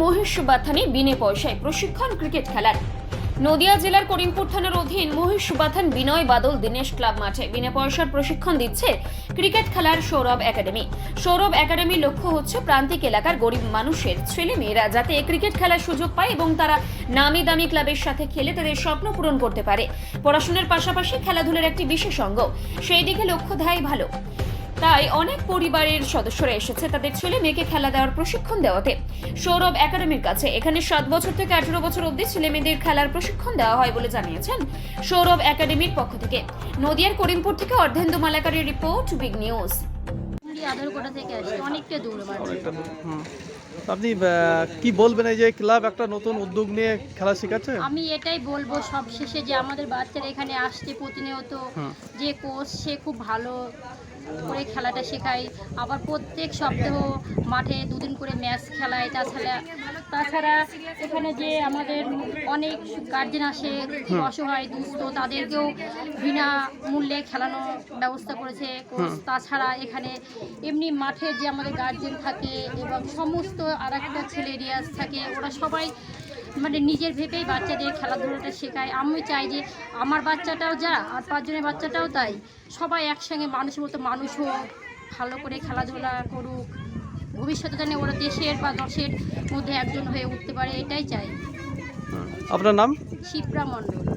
মহেশ বাথানে বিনে পয়সায় প্রশিক্ষণ ক্রিকেট খেলার। নদিয়া জেলার করিমপুর থানার অধীন মহেশ বিনয় বাদল দীনেশ ক্লাব মাঠে বিনা পয়সার প্রশিক্ষণ দিচ্ছে ক্রিকেট খেলার সৌরভ একাডেমি। সৌরভ একাডেমির লক্ষ্য হচ্ছে প্রান্তিক এলাকার গরিব মানুষের ছেলে মেয়েরা যাতে ক্রিকেট খেলার সুযোগ পায় এবং তারা নামি দামি ক্লাবের সাথে খেলে তাদের স্বপ্ন পূরণ করতে পারে। পড়াশোনার পাশাপাশি খেলাধুলার একটি বিশেষ অঙ্গ। সেই দিকে লক্ষ্য দেয় ভালো। তাই অনেক পরিবারের সদস্যরা এসেছে। তাদের ছেলে মেয়েকে খেলা দেওয়ার প্রশিক্ষণ দেওয়াতে। সৌরভ একাডেমির কাছে। এখানে সাত বছর থেকে আঠেরো বছর অব্দি ছেলে মেয়েদের খেলার প্রশিক্ষণ দেওয়া হয় বলে জানিয়েছেন সৌরভ একাডেমির পক্ষ থেকে। নদিয়ার করিমপুর থেকে অর্ধেন্দু মালাকারের রিপোর্ট, বিগ নিউজ। আমি আধারকোটা থেকে আসছি অনেকটা দূর। আপনি কি বলবেন এই যে ক্লাব একটা নতুন উদ্যোগ নিয়ে খেলা শেখাচ্ছে? আমি এটাই বলব সব শেষে যে আমাদের বাচ্চারা এখানে আসছে প্রতিনিয়ত যে কোচ সে খুব ভালো করে খেলাটা শেখায়। আবার প্রত্যেক সপ্তাহ মাঠে দুদিন করে ম্যাচ খেলায়। তাছাড়া তাছাড়া এখানে যে আমাদের অনেক গার্জেন আসে অসহায় দুস্থ তাদেরকেও বিনা মূল্যে খেলানোর ব্যবস্থা করেছে তাছাড়া এখানে এমনি মাঠে যে আমাদের গার্জেন থাকে এবং সমস্ত আর একটা ছেলে রিয়াজ থাকে ওরা সবাই মানে নিজের ভেবেই বাচ্চাদের খেলাধুলাটা শেখায়। আমি চাই যে আমার বাচ্চাটাও যা আর পাঁচজনের বাচ্চাটাও তাই। সবাই একসঙ্গে মানুষের মতো মানুষ হোক ভালো করে খেলাধুলা করুক। ভবিষ্যতে যেন ওরা দেশের বা দশের মধ্যে একজন হয়ে উঠতে পারে এটাই চাই। আপনার নাম? শিপ্রা মণ্ডল।